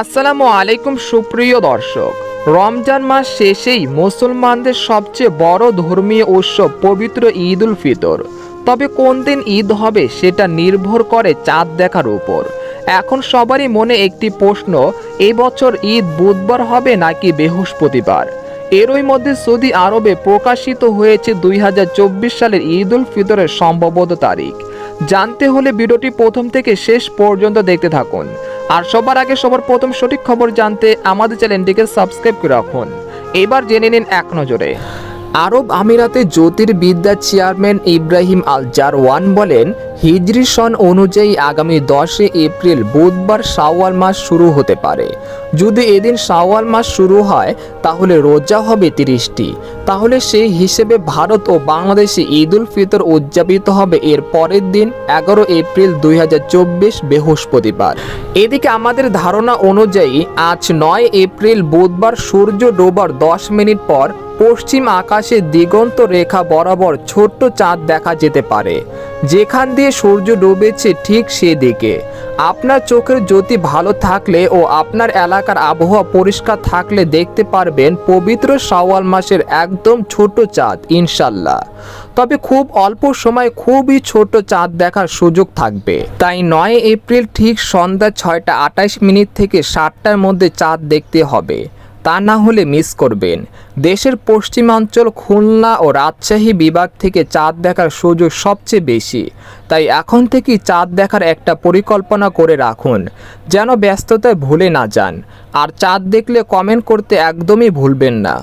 আসসালামু আলাইকুম, সুপ্রিয় দর্শক। রমজান মাস শেষেই মুসলমানদের সবচেয়ে বড় ধর্মীয় উৎসব পবিত্র ঈদ উল ফিতর। তবে কোন দিন ঈদ হবে সেটা নির্ভর করে চাঁদ দেখার উপর। এখন সবারই মনে একটি প্রশ্ন এই বছর ঈদ বুধবার হবে নাকি বৃহস্পতিবার? এরই মধ্যে সৌদি আরবে প্রকাশিত হয়েছে দুই হাজার চব্বিশ সালের ঈদ উল ফিতরের সম্ভবত তারিখ। জানতে হলে ভিডিওটি প্রথম থেকে শেষ পর্যন্ত দেখতে থাকুন। আর সবার আগে সবার প্রথম সঠিক খবর জানতে আমাদের চ্যানেলটিকে সাবস্ক্রাইব করে রাখুন। এবার জেনে নিন এক নজরে। আরব আমিরাতে জ্যোতির্বিদ্যা চেয়ারম্যান ইব্রাহিম আল জারওয়ান বলেন, হিজরি সন অনুযায়ী আগামী দশই এপ্রিল বুধবার শাওয়াল মাস শুরু হতে পারে। যদি এদিন শাওয়াল মাস শুরু হয়, তাহলে রোজা হবে তিরিশটি। তাহলে সেই হিসেবে ভারত ও বাংলাদেশে ঈদ উল ফিতর উদযাপিত হবে এর পরের দিন, এগারো এপ্রিল দুই হাজার চব্বিশ বৃহস্পতিবার। এদিকে আমাদের ধারণা অনুযায়ী আজ নয় এপ্রিল বুধবার সূর্য ডোবার দশ মিনিট পর পশ্চিম আকাশে দিগন্ত রেখা বরাবর ছোট্ট চাঁদ দেখা যেতে পারে। যেখান দিয়ে সূর্য ডুবেছে ঠিক সেদিকে। আপনার চোখের জ্যোতি ভালো থাকলে ও আপনার এলাকার আবহাওয়া পরিষ্কার থাকলে দেখতে পারবেন পবিত্র শাওয়াল মাসের একদম ছোট চাঁদ, ইনশাল্লাহ। তবে খুব অল্প সময় খুবই ছোট চাঁদ দেখার সুযোগ থাকবে। তাই নয় এপ্রিল ঠিক সন্ধ্যা ছয়টা আটাইশ মিনিট থেকে সাতটার মধ্যে চাঁদ দেখতে হবে। তা না হলে মিস করবেন। দেশের পশ্চিমাঞ্চল, খুলনা ও রাজশাহী বিভাগ থেকে চাঁদ দেখার সুযোগ সবচেয়ে বেশি। তাই এখন থেকেই চাঁদ দেখার একটা পরিকল্পনা করে রাখুন। যেন ব্যস্ততায় ভুলে না যান। আর চাঁদ দেখলে কমেন্ট করতে একদমই ভুলবেন না।